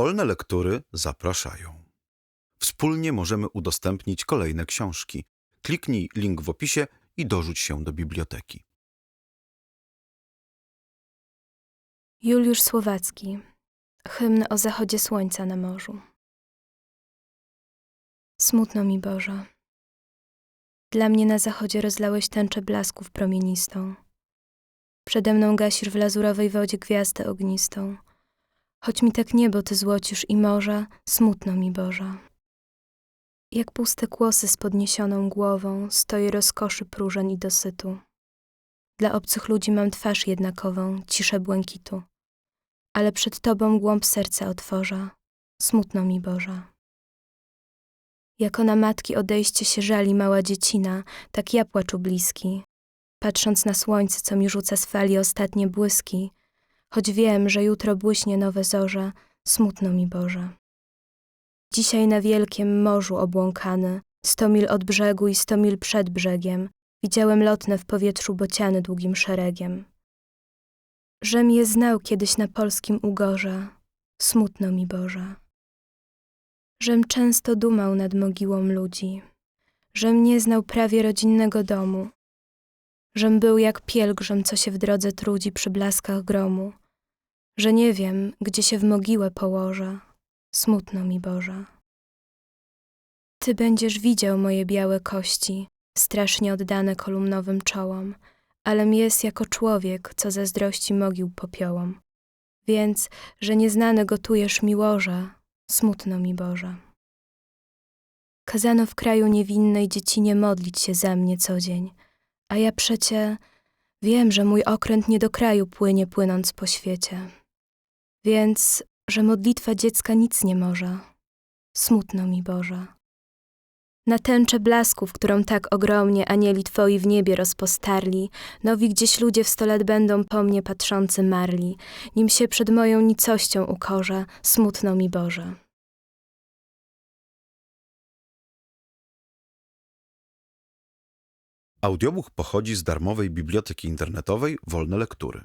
Wolne lektury zapraszają. Wspólnie możemy udostępnić kolejne książki. Kliknij link w opisie i dorzuć się do biblioteki. Juliusz Słowacki. Hymn o zachodzie słońca na morzu. Smutno mi Boże. Dla mnie na zachodzie rozlałeś tęczę blasków promienistą. Przede mną gasisz w lazurowej wodzie gwiazdę ognistą. Choć mi tak niebo ty złocisz i morza, smutno mi Boże. Jak puste kłosy z podniesioną głową, stoję rozkoszy próżen i dosytu. Dla obcych ludzi mam twarz jednakową, ciszę błękitu. Ale przed Tobą głąb serca otworza, smutno mi Boże. Jako na matki odejście się żali mała dziecina, tak ja płaczu bliski. Patrząc na słońce, co mi rzuca z fali ostatnie błyski, choć wiem, że jutro błyśnie nowe zorze, smutno mi Boże. Dzisiaj na wielkim morzu obłąkany, sto mil od brzegu i sto mil przed brzegiem, widziałem lotne w powietrzu bociany długim szeregiem. Żem je znał kiedyś na polskim ugorze, smutno mi Boże. Żem często dumał nad mogiłą ludzi, żem nie znał prawie rodzinnego domu, żem był jak pielgrzym, co się w drodze trudzi przy blaskach gromu, że nie wiem, gdzie się w mogiłę położę, smutno mi Boże. Ty będziesz widział moje białe kości, strasznie oddane kolumnowym czołom, alem jest jako człowiek, co zazdrości mogił popiołom. Więc, że nieznane gotujesz mi łoże, smutno mi Boże. Kazano w kraju niewinnej dziecinie modlić się za mnie co dzień, a ja przecie wiem, że mój okręt nie do kraju płynie płynąc po świecie. Więc, że modlitwa dziecka nic nie może, smutno mi Boże. Na tęczę blasków, którą tak ogromnie anieli Twoi w niebie rozpostarli, nowi gdzieś ludzie w sto lat będą po mnie patrzący marli, nim się przed moją nicością ukorze, smutno mi Boże. Audiobook pochodzi z darmowej biblioteki internetowej Wolne Lektury.